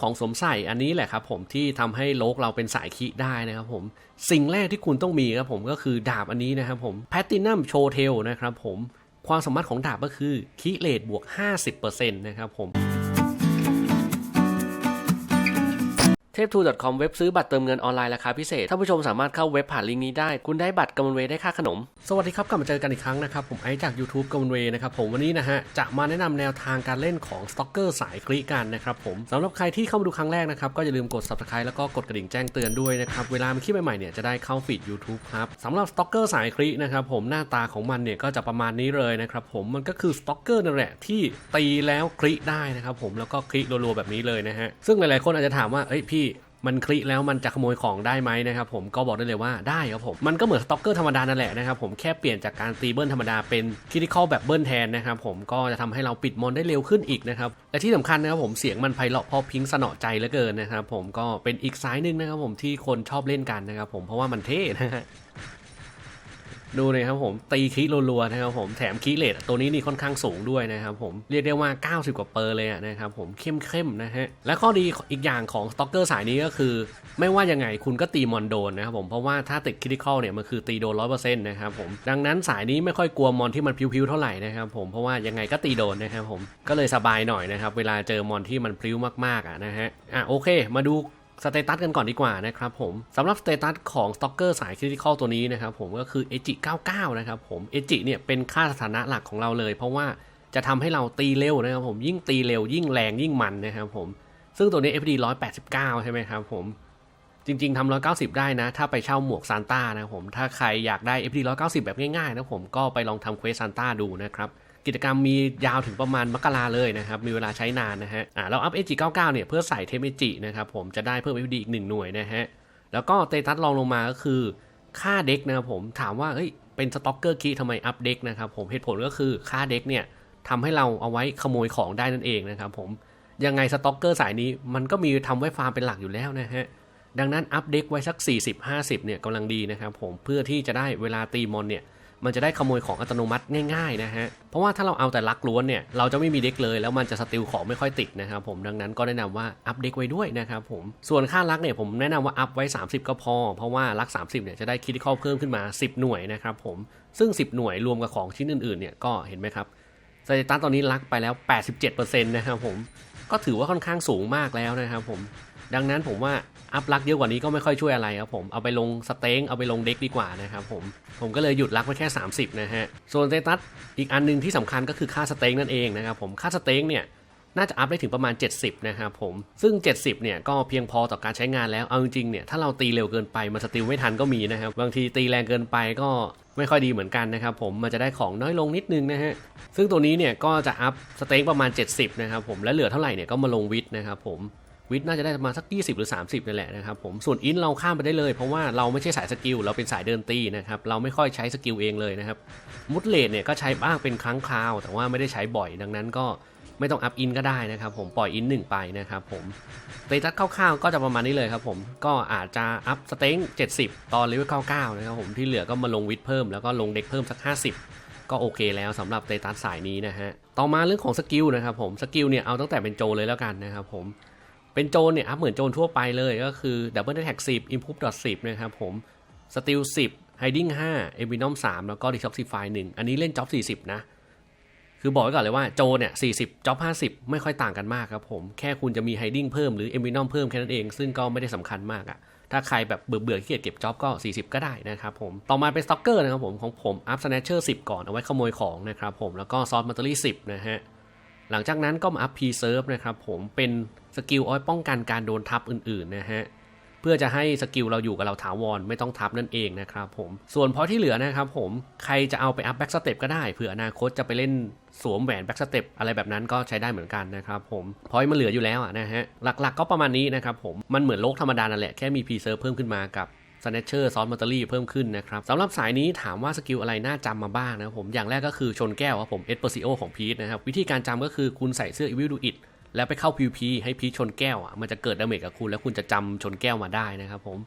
ของสมใส่อันนี้แหละครับผมที่ทำให้โลกเราเป็นสายคิได้นะครับผมสิ่งแรกที่คุณต้องมีครับผมก็คือดาบอันนี้นะครับผมแพตตินัมโชเทลนะครับผมความสามารถของดาบก็คือคิเลตบวก 50%นะครับผม เทพทู .com เว็บซื้อบัตรเติมเงินออนไลน์ราคาพิเศษท่านผู้ชมสามารถเข้าเว็บผ่านลิงก์นี้ได้ คุณได้บัตรกำมะเวได้ค่าขนม สวัสดีครับ กลับมาเจอกันอีกครั้งนะครับ ผมไอจาก YouTube กำมะเวนะครับ ผมวันนี้นะฮะ จะมาแนะนำแนวทางการเล่นของสต็อกเกอร์สายคลิกันนะครับผมสำหรับใครที่เข้ามาดูครั้งแรกนะครับ ก็อย่าลืมกด subscribe แล้วก็กดกระดิ่งแจ้งเตือนด้วยนะครับเวลามีคลิปใหม่ๆเนี่ยจะได้เข้าฟีด YouTube ครับสำหรับสต็อกเกอร์สายคลินะครับผมหน้าตาของมันเนี่ยก็จะประมาณนี้เลยนะครับผมมันก็คือสต็อกเกอร์นั่นแหละที่ตีแล้วคลิได้นะครับผมแล้วก็คลิรัวๆแบบนี้เลยนะฮะซึ่งหลายๆคนอาจจะถามว่าเอ้ยพี มันคลิแล้วมันจะขโมยของได้ไหมนะครับผมก็บอกได้เลยว่าได้ครับผมมันก็เหมือนสต็อกเกอร์ธรรมดานั่นแหละนะครับผมแค่เปลี่ยนจากการตีเบิลธรรมดาเป็นคิติคอลแบบเบิลแทนนะครับผมก็จะทำให้เราปิดมอนได้เร็วขึ้นอีกนะครับและที่สำคัญนะครับผมเสียงมันไพเราะพอพิงสนอใจเหลือเกินนะครับผมก็เป็นอีกสายหนึ่งนะครับผมที่คนชอบเล่นกันนะครับผมเพราะว่ามันเท่นะฮะ ดูเลยครับผมตีคีรัวๆนะครับผมแถมคีเลตตัวนี้นี่ค่อนข้างสูงด้วยนะครับผมเรียกได้ว่า 90 กว่าเปอร์เลยนะครับผมเข้มๆนะฮะและข้อดีอีกอย่างของสต็อกเกอร์สายนี้ก็คือ ไม่ว่ายังไงคุณก็ตีมอนโดนนะครับผมเพราะว่าถ้าติดคริติคอลเนี่ยมันคือตีโดนร้อยเปอร์เซ็นต์นะครับผมดังนั้นสายนี้ไม่ค่อยกลัวมอนที่มันพิ้วๆเท่าไหร่นะครับผมเพราะว่ายังไงก็ตีโดนนะครับผมก็เลยสบายหน่อยนะครับเวลาเจอมอนที่มันพลิ้วมากๆอะนะฮะอะโอเค มาดู สเตตัสกันก่อนดีกว่านะครับผมสำหรับสเตตัสของสต็อกเกอร์สายคริติคอลตัวนี้นะครับผมก็คือเอจิ99 นะครับผมเอจิเนี่ยเป็นค่าสถานะหลักของเราเลย เพราะว่าจะทำให้เราตีเร็วนะครับผมยิ่งตีเร็วยิ่งแรงยิ่งมันนะครับผมซึ่งตัวนี้ FD 189 ใช่ไหมครับผมจริง ๆทำ190 ได้นะ ถ้าไปเช่าหมวกซานต้านะครับผมถ้าใครอยากได้ FD 190 แบบง่ายๆนะผมก็ไปลองทำเควสซานต้าดูนะครับ กิจกรรมมียาวถึงประมาณมกราเลยนะครับ มีเวลาใช้นานนะฮะอ่าเราอัพ SG99 เก้าเนี่ยเพื่อใส่เทมเอจินะครับผมจะได้เพิ่ม FD อีกหนึ่งหน่วยนะฮะแล้วก็เตตัสลองลงมาก็คือค่าเด็กนะครับผมถามว่าเฮ้ยเป็นสต็อกเกอร์คีทำไมอัพเด็กนะครับผมเหตุผลก็คือค่าเด็กเนี่ยทำให้เราเอาไว้ขโมยของได้นั่นเองนะครับผมยังไงสต็อกเกอร์สายนี้มันก็มีทำไว้ฟาร์มเป็นหลักอยู่แล้วนะฮะดังนั้นอัพเด็กไว้สัก 40-50เนี่ยกำลังดีนะครับผมเพื่อที่จะได้เวลาตีมอนเนี่ย มันจะได้ขโมยของอัตโนมัติง่ายๆนะฮะ เพราะว่าถ้าเราเอาแต่ลักล้วนเนี่ยเราจะไม่มีเด็กเลยแล้วมันจะสติลของไม่ค่อยติดนะครับผมดังนั้นก็แนะนำว่าอัพเด็กไว้ด้วยนะครับผมส่วนค่าลักเนี่ยผมแนะนำว่าอัพไว้ 30 ก็พอ เพราะว่าลัก 30เนี่ยจะได้คิดข้อเพิ่มขึ้นมา 10 หน่วยนะครับผมซึ่ง 10 หน่วยรวมกับของชิ้นอื่นๆเนี่ยก็เห็นไหมครับสเตตัสตอนนี้ลักไปแล้ว 87%นะครับผมก็ถือว่าค่อนข้างสูงมากแล้วนะครับผม ดังนั้นผมว่าอัพลักเยอะกว่านี้ก็ไม่ค่อยช่วยอะไรครับผมเอาไปลงสเต็งเอาไปลงเด็กดีกว่านะครับผมผมก็เลยหยุดลักไว้แค่ 30 นะฮะส่วนเตตัสอีกอันหนึงที่สำคัญก็คือค่าสเต็งนั่นเองนะครับผมค่าสเต็งเนี่ยน่าจะอัพได้ถึงประมาณ 70 นะครับผม ซึ่ง 70 เนี่ยก็เพียงพอต่อการใช้งานแล้ว เอาจริงๆ เนี่ย ถ้าเราตีเร็วเกินไป มันสติลไม่ทันก็มีนะครับ บางทีตีแรงเกินไปก็ไม่ค่อยดีเหมือนกันนะครับผม มันจะได้ของน้อยลงนิดนึงนะฮะ ซึ่งตัวนี้เนี่ยก็จะอัพสเต็งประมาณ 70 นะครับผม และเหลือเท่าไหร่เนี่ยก็มาลงวิทนะครับผม วิทย์น่าจะได้มาสัก 20 หรือ 30นั่นแหละนะครับผมส่วนอินเราข้ามไปได้เลย เพราะว่าเราไม่ใช่สายสกิลเราเป็นสายเดินตีนะครับเราไม่ค่อยใช้สกิลเองเลยนะครับมุดเลดเนี่ยก็ใช้บ้างเป็นครั้งคราว แต่ว่าไม่ได้ใช้บ่อยดังนั้นก็ไม่ต้องอัพอินก็ได้นะครับผมปล่อยอินหนึ่งไปนะครับผมเตตัสคร่าวๆก็จะประมาณนี้เลยครับผมก็อาจจะอัพสเต็ง70 ตอนเลเวล99นะครับผมที่เหลือก็มาลงวิทย์เพิ่มแล้วก็ลงเด็กเพิ่มสัก 50ก็โอเคแล้วสำหรับเตตัสสายนี้นะฮะ ต่อมาเรื่องของสกิลนะครับผม สกิลเนี่ยเอาตั้งแต่เป็นโจเลยแล้วกันนะครับผม เป็นโจนเนี่ยอัพเหมือนโจนทั่วไปเลยก็คือ Double Attack 10 Improve 10 นะครับผม Steel 10 Hiding 5 e m b i n o m 3 แล้วก็ Detoxify 1 อันนี้เล่นจ็อบ 40 นะ คือบอกไว้ก่อนเลยว่าโจนเนี่ย40จ็อบ 50 ไม่ค่อยต่างกันมากครับผม แค่คุณจะมี Hiding เพิ่มหรือ e m b i n o m เพิ่มแค่นั้นเอง ซึ่งก็ไม่ได้สำคัญมากอะถ้าใครแบบเบื่อเบื่อขี้เกียจเก็บจ็อบก็ 40 ก็ได้นะครับผม ต่อมาเป็นสต็อกเกอร์นะครับผมของผมอัพ Snatcher 10 ก่อนเอาไว้ขโมยของนะครับผมแล้วก็ซอสมัตเตอรี่10นะฮะ หลังจากนั้นก็มาอัพ P-Serve นะครับผมเป็นสกิลอาไว้ป้องกันการโดนทับอื่นๆนะฮะเพื่อจะให้สกิลเราอยู่กับเราถาวรไม่ต้องทับนั่นเองนะครับผมส่วนพอที่เหลือนะครับผมใครจะเอาไปอัพแบ็กสเต็ปก็ได้เผื่ออนาคตจะไปเล่นสวมแหวนแบ็กสเต็ปอะไรแบบนั้นก็ใช้ได้เหมือนกันนะครับผมพอยมันเหลืออยู่แล้วนะฮะหลักๆก็ประมาณนี้นะครับผมมันเหมือนโลกธรรมดานั่นแหละแค่มี P-Serve เพิ่มขึ้นมากับ สแนชเชอร์ซอสมัตเตอรี่เพิ่มขึ้นนะครับสำหรับสายนี้ถามว่าสกิลอะไรน่าจำมาบ้างนะครับผมอย่างแรกก็คือชนแก้วครับผมเอสเปอร์ซิโอของพีทนะครับวิธีการจำก็คือคุณใส่เสื้ออีวิลดูอิดแล้วไปเข้า PVP ให้พีทชนแก้วอะมันจะเกิดดาเมจกับคุณแล้วคุณจะจำชนแก้วมาได้นะครับผม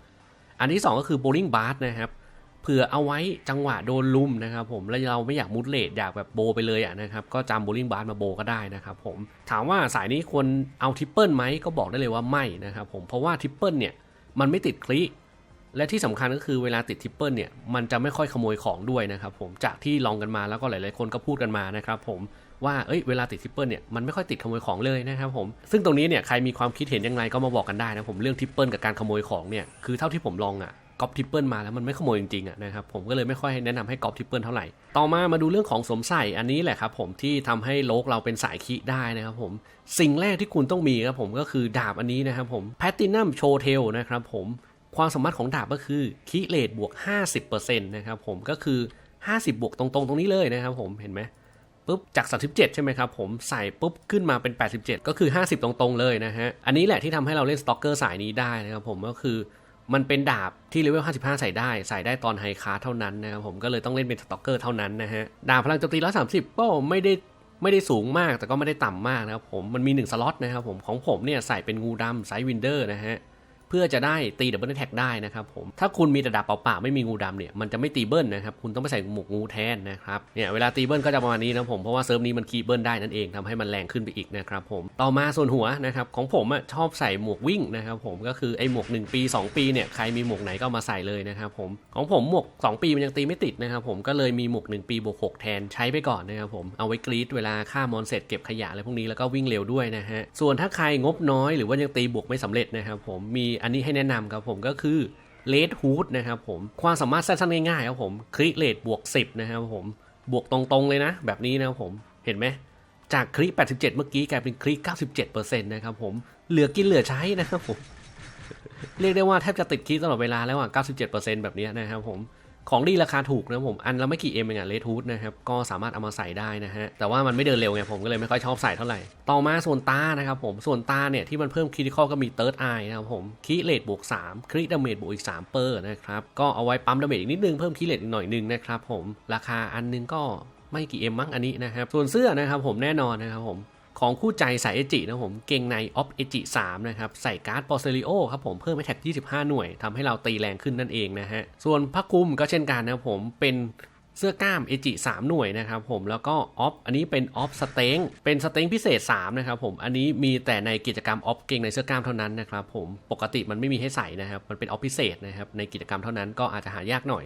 อันที่ 2 ก็คือ bowling bar นะครับเผื่อเอาไว้จังหวะโดนลุมนะครับผมแล้วเราไม่อยากมุดเลดอยากแบบโบไปเลยอะนะครับก็จำโบลิ่งบาร์มาโบก็ได้นะครับผมถามว่าสายนี้ควรเอาทริปเปิลไหมก็บอกได้เลยว่าไม่นะครับผมเพราะว่าทริปเปิลเนี่ยมันไม่ติดคลิ และที่สำคัญก็คือเวลาติดทิปเปิลเนี่ยมันจะไม่ค่อยขโมยของด้วยนะครับผมจากที่ลองกันมาแล้วก็หลาย ๆ คนก็พูดกันมานะครับผมว่าเอ้ยเวลาติดทิปเปิลเนี่ยมันไม่ค่อยติดขโมยของเลยนะครับผมซึ่งตรงนี้เนี่ยใครมีความคิดเห็นยังไงก็มาบอกกันได้นะผมเรื่องทิปเปิลกับการขโมยของเนี่ยคือเท่าที่ผมลองอะก๊อปทิปเปิลมาแล้วมันไม่ขโมยจริงๆอะนะครับผมก็เลยไม่ค่อยแนะนำให้ก๊อปทิปเปิลเท่าไหร่ ต่อมามาดูเรื่องของสมใส่อันนี้แหละครับผมที่ทำให้โลกเราเป็นสายคิได้นะครับผมสิ่งแรกที่คุณต้องมีครับผมก็คือดาบอันนี้นะครับผมแพตตินัมโชเทลนะครับผม ความสามารถของดาบก็คือคิเลตบวก 50%นะครับผมก็คือ 50 บวกตรงๆ ตรงนี้เลยนะครับผมเห็นไหมปุ๊บจาก37ใช่ไหมครับผมใส่ปุ๊บขึ้นมาเป็น 87 ก็คือ 50 ตรงๆ เลยนะฮะ อันนี้แหละที่ทำให้เราเล่นสต็อกเกอร์สายนี้ได้นะครับผมก็คือมันเป็นดาบที่เลเวล 55 ใส่ได้ ใส่ได้ตอนไฮคารเท่านั้นนะครับผมก็เลยต้องเล่นเป็นสต็อกเกอร์เท่านั้นนะฮะ ดาบพลังโจมตี 130 ก็ไม่ได้ไม่ได้สูงมากแต่ก็ไม่ได้ต่ำมากนะครับผมมันมี 1 สล็อตนะครับผมของผมเนี่ยใส่เป็นงูดำไซวินเดอร์นะฮะ เพื่อจะได้ตีดับเบิลแท็กได้นะครับผมถ้าคุณมีแต่ดาบเปล่าๆไม่มีงูดำเนี่ยมันจะไม่ตีเบิ้ลนะครับคุณต้องไปใส่หมวกงูแทนนะครับเนี่ยเวลาตีเบิ้ลก็จะประมาณนี้นะผมเพราะว่าเซิร์ฟนี้มันคีเบิ้ลได้นั่นเองทำให้มันแรงขึ้นไปอีกนะครับผมต่อมาส่วนหัวนะครับของผมอะชอบใส่หมวกวิ่งนะครับผมก็คือไอ้หมวก 1 ปี 2 ปีเนี่ยใครมีหมวกไหนก็มาใส่เลยนะครับผมของผมหมวก 2 ปีมันยังตีไม่ติดนะครับผมก็เลยมีหมวก 1 ปีบวก6แทนใช้ไปก่อนนะครับผมเอาไว้กรีดเวลาฆ่ามอนเสร็จเก็บขยะอะไรพวกนี้แล้วก็วิ่งเร็วด้วยนะฮะส่วนถ้าใครงบน้อยหรือว่ายังตีบวกไม่สำเร็จนะครับผมมีอันนี้ให้แนะนำครับผมก็คือเลดฮูดนะครับผม ความสามารถสั้นๆง่ายๆครับผม คลิกเลดบวก 10 นะครับผม บวกตรงๆเลยนะ แบบนี้นะครับผม เห็นไหม จากคลิก87 เมื่อกี้กลายเป็นคลิก97%นะครับผม เหลือกินเหลือใช้นะครับผม เรียกได้ว่าแทบจะติดคลิกตลอดเวลาแล้วอะ 97%แบบนี้นะครับผม ของดีราคาถูกนะผม อันละไม่กี่เอ็มเองอะเลทูดนะครับ ก็สามารถเอามาใส่ได้นะฮะ แต่ว่ามันไม่เดินเร็วไงผมก็เลยไม่ค่อยชอบใส่เท่าไหร่ ต่อมาส่วนตานะครับผม ส่วนตาเนี่ยที่มันเพิ่มคริติคอลก็มีเติร์ดไอนะครับผมคีเลตบวก3คริดาเมจบวกอีก3เปอร์นะครับ ก็เอาไว้ปั๊มดาเมจอีกนิดนึงเพิ่มคีเลตอีกหน่อยนึงนะครับผม ราคาอันนึงก็ไม่กี่เอ็มมั้งอันนี้นะครับ ส่วนเสื้อนะครับผมแน่นอนนะครับผม ของคู่ใจสายเอจินะผมเกงในออฟเอจิ3นะครับ ใส่การ์ดปอร์เซริโอครับผมเพิ่มให้แท็ก 25 หน่วยทำให้เราตีแรงขึ้นนั่นเองนะฮะ ส่วนผ้าคลุมก็เช่นกันนะผมเป็นเสื้อกล้ามเอจิ3หน่วยนะครับผมแล้วก็ออฟอันนี้เป็นออฟสเต็งเป็นสเต็งพิเศษ3นะครับผมอันนี้มีแต่ในกิจกรรมออฟเกงในเสื้อกล้ามเท่านั้นนะครับผมปกติมันไม่มีให้ใส่นะครับมันเป็นออฟพิเศษนะครับในกิจกรรมเท่านั้นก็อาจจะหายากหน่อย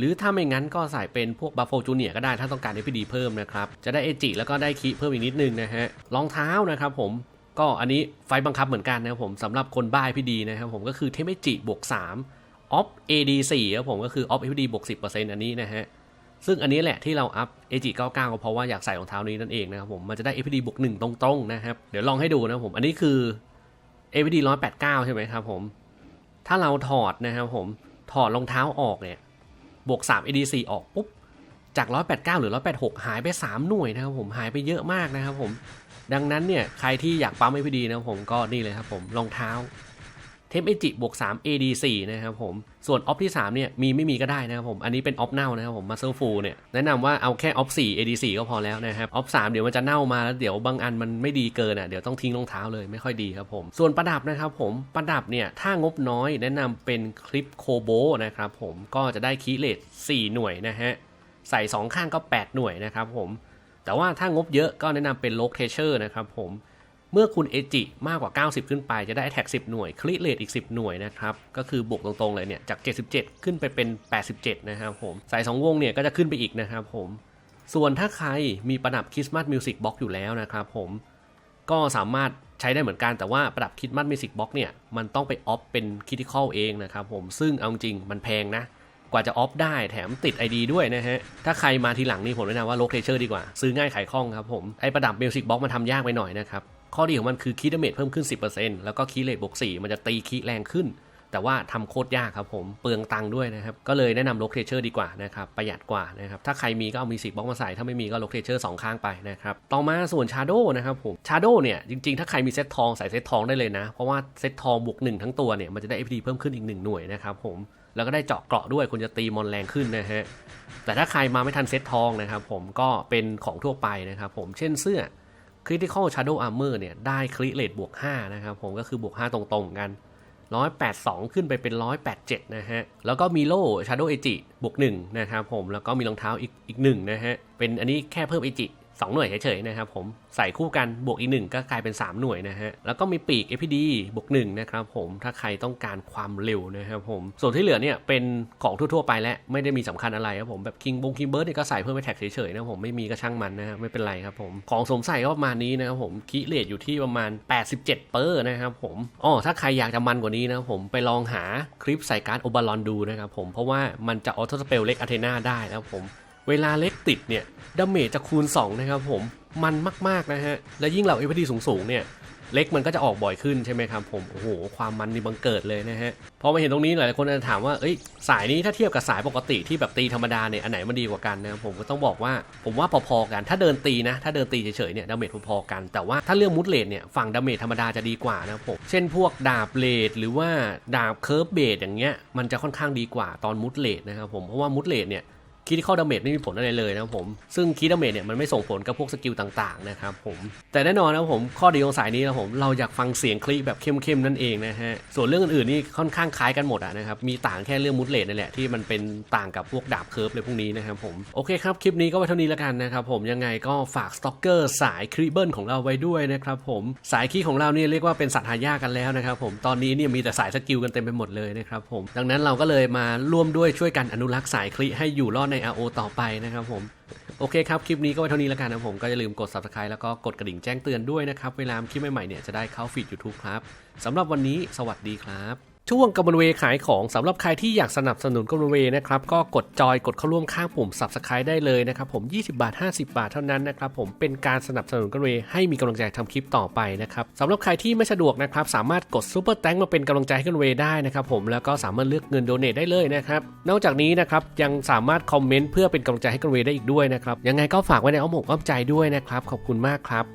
หรือถ้าไม่งั้นก็ใส่เป็นพวกบัฟโฟจูเนียก็ได้ถ้าต้องการ FPD เพิ่มนะครับ จะได้เอจิแล้วก็ได้คีเพิ่มอีกนิดนึงนะฮะรองเท้านะครับผมก็อันนี้ไฟบังคับเหมือนกันนะครับผมสำหรับคนบ้า FPD นะครับผมก็คือเทมเอจิบวก3ออฟ AD 4ครับผมก็คือออฟ FPD บวก10%อันนี้นะฮะซึ่งอันนี้แหละที่เราอัพ AG 99ก็เพราะว่าอยากใส่รองเท้านี้นั่นเองนะครับผมมันจะได้ FPD บวก1ตรงๆนะครับเดี๋ยวลองให้ดูนะครับผมอันนี้คือ FPD 189 ใช่ไหมครับผมถ้าเราถอดนะครับผมถอดรองเท้าออกเนี่ย บวก 3 ADC ออกปุ๊บ จาก 189 หรือ 186 หายไป 3 หน่วยนะครับผมหายไปเยอะมากนะครับผม ดังนั้นเนี่ย ใครที่อยากปั๊ม FPD นะครับผมก็นี่เลยครับผมรองเท้า เทมเอจิบวก 3 AD4 นะครับผม ส่วนออฟที่ 3 เนี่ย มีไม่มีก็ได้นะครับผม อันนี้เป็นออฟเน่านะครับผมมาเซอร์ฟูเนี่ย แนะนำว่าเอาแค่ออฟ4 AD4 ก็พอแล้วนะครับ ออฟ3เดี๋ยวมันจะเน่ามาแล้วเดี๋ยวบางอันมันไม่ดีเกินอะ เดี๋ยวต้องทิ้งรองเท้าเลยไม่ค่อยดีครับผม ส่วนประดับนะครับผม ประดับเนี่ย ถ้างบน้อยแนะนำเป็นคลิปโคโบนะครับผม ก็จะได้คีเลต4หน่วยนะฮะ ใส่ 2 ข้างก็ 8 หน่วยนะครับผม แต่ว่าถ้างบเยอะก็แนะนำเป็นโลกเทเชอร์นะครับผม เมื่อคุณเอจิมากกว่า 90 ขึ้นไปจะได้แท็ก 10 หน่วย คลิเลตอีก 10 หน่วยนะครับ ก็คือบวกตรงๆเลยเนี่ย จาก 77 ขึ้นไปเป็น 87 นะครับผมใส่2วงเนี่ยก็จะขึ้นไปอีกนะครับผม ส่วนถ้าใครมีประดับคริสต์มาสมิวสิกบ็อกอยู่แล้วนะครับผม ก็สามารถใช้ได้เหมือนกันแต่ว่าประดับคริสต์มาสมิวสิกบ็อกเนี่ย มันต้องไปออฟเป็นคิทิคอลเองนะครับผม ซึ่งเอาจริงมันแพงนะกว่าจะออฟได้แถมติด ID ด้วยนะฮะ ถ้าใครมาทีหลังนี่ผมแนะนำว่าโลเทเชอร์ดีกว่า ซื้อง่ายขายคล่องครับผม ไอประดับมิวสิกบ็อกมันทำยากไปหน่อยนะครับ ข้อดีของมันคือคีดเมจเพิ่มขึ้น 10%แล้วก็คีเลตบวก4มันจะตีคีแรงขึ้น แต่ว่าทำโคตรยากครับผม เปลืองตังค์ด้วยนะครับ ก็เลยแนะนำโลเทเชอร์ดีกว่านะครับ ประหยัดกว่านะครับ ถ้าใครมีก็เอามีสิบบ็อกมาใส่ ถ้าไม่มีก็โลเทเชอร์สองข้างไปนะครับ ต่อมาส่วนชาโดนะครับผมชาโดเนี่ยจริง ๆ ถ้าใครมีเซตทองใส่เซตทองได้เลยนะ เพราะว่าเซตทองบวกหนึ่งทั้งตัวเนี่ยมันจะได้ FD เพิ่มขึ้นอีกหนึ่งหน่วยนะครับผมแล้วก็ได้เจาะเกราะด้วยคุณจะตีมอนแรงขึ้นนะฮะแต่ถ้าใครมาไม่ทันเซตทองนะครับผมก็เป็นของทั่วไปนะครับผมเช่นเสื้อ Critical Shadow Armor เนี่ยได้คริเลตบวก 5 นะครับ ผมก็คือบวก 5 ตรงๆกัน 182 ขึ้นไปเป็น 187 นะฮะ แล้วก็มีโล่ Shadow Agi บวก 1 นะครับผมแล้วก็มีรองเท้าอีกอีก1นะฮะ เป็นอันนี้แค่เพิ่ม Agi 2 หน่วยเฉยๆนะครับผมใส่คู่กันบวกอีก 1 ก็กลายเป็น 3 หน่วยนะฮะแล้วก็มีปีก FPD บวก1นะครับผมถ้าใครต้องการความเร็วนะครับผมส่วนที่เหลือเนี่ยเป็นของทั่วๆไปและไม่ได้มีสำคัญอะไรครับผมแบบคิงบงคิงเบิร์ดเนี่ยก็ใส่เพื่อไปแท็กเฉยๆนะผมไม่มีก็ช่างมันนะฮะไม่เป็นไรครับผมของสมใส่ก็ประมาณนี้นะครับผมคิเลตอยู่ที่ประมาณ 87 เปอร์นะครับผมอ๋อถ้าใครอยากจะมันกว่านี้นะผมไปลองหาคลิปใส่การ์ดโอบารอนดูนะครับผมเพราะว่ามันจะออโต้สเปลเล็กอะเทนาได้นะครับผม เวลาเล็กติดเนี่ยดาเมจจะคูณ 2 นะครับผมมันมากๆนะฮะ และยิ่งเหล่าเอพดีสูงๆเนี่ยเล็กมันก็จะออกบ่อยขึ้นใช่ไหมครับผมโอ้โหความมันนี่บังเกิดเลยนะฮะพอมาเห็นตรงนี้หลายคนอาจจะถามว่าเอ้ยสายนี้ถ้าเทียบกับสายปกติที่แบบตีธรรมดาเนี่ยอันไหนมันดีกว่ากันนะครับผมก็ต้องบอกว่าผมว่าพอๆกันถ้าเดินตีนะ ถ้าเดินตีเฉยๆเนี่ยดาเมจพอๆกันแต่ว่าถ้าเรื่องมุดเลดเนี่ยฝั่งดาเมจธรรมดาจะดีกว่านะครับผมเช่นพวกดาบเลดหรือว่าดาบเคิร์ฟเบดอย่างเงี้ยมันจะค่อนข้างดีกว่าตอนมุดเลดนะครับผมเพราะว่ามุดเลดเนี่ย คีที่เข้าดาเมจไม่มีผลอะไรเลยนะครับผมซึ่งคีดาเมจเนี่ยมันไม่ส่งผลกับพวกสกิลต่างๆนะครับผมแต่แน่นอนนะครับผมข้อดีของสายนี้นะผมเราอยากฟังเสียงคลิแบบเข้มๆนั่นเองนะฮะส่วนเรื่องอื่นๆนี่ค่อนข้างคล้ายกันหมดอะนะครับมีต่างแค่เรื่องมุดเลนนั่นแหละที่มันเป็นต่างกับพวกดาบเคิร์ฟเลยพวกนี้นะครับผมโอเคครับคลิปนี้ก็ไว้เท่านี้แล้วกันนะครับผมยังไงก็ฝากสต็อกเกอร์สายคริเบิลของเราไว้ด้วยนะครับผมสายคีของเราเนี่ยเรียกว่าเป็นสัตว์หายากกันแล้วนะครับผมตอนนี้เนี่ยมีแต่สายสกิลกันเต็มไปหมดเลยนะครับผมดังนั้นเราก็เลยมาร่วมด้วยช่วยกันอนุรักษ์สายคลิให้อยู่รอดใน RO ต่อไปนะครับผม โอเคครับ คลิปนี้ก็ไว้เท่านี้แล้วกันนะผมก็อย่าลืมกด subscribe แล้วก็กดกระดิ่งแจ้งเตือนด้วยนะครับ เวลาคลิปใหม่ๆเนี่ยจะได้เข้าฟีด YouTube ครับสำหรับวันนี้สวัสดีครับ ช่วงกำมลเวขายของสำหรับใครที่อยากสนับสนุนกำมลเวนะครับก็กดจอยกดเข้าร่วมข้างปุ่ม subscribe ได้เลยนะครับผม 20 บาท 50 บาทเท่านั้นนะครับผมเป็นการสนับสนุนกำมลเวให้มีกำลังใจทำคลิปต่อไปนะครับสำหรับใครที่ไม่สะดวกนะครับสามารถกดซูเปอร์แตงมาเป็นกำลังใจให้กำมลเวได้นะครับผมแล้วก็สามารถเลือกเงินโดเนทได้เลยนะครับนอกจากนี้นะครับยังสามารถคอมเมนต์เพื่อเป็นกำลังใจให้กำมลเวได้อีกด้วยนะครับยังไงก็ฝากไว้ในอ้อมอกอ้อมใจด้วยนะครับขอบคุณมากครับ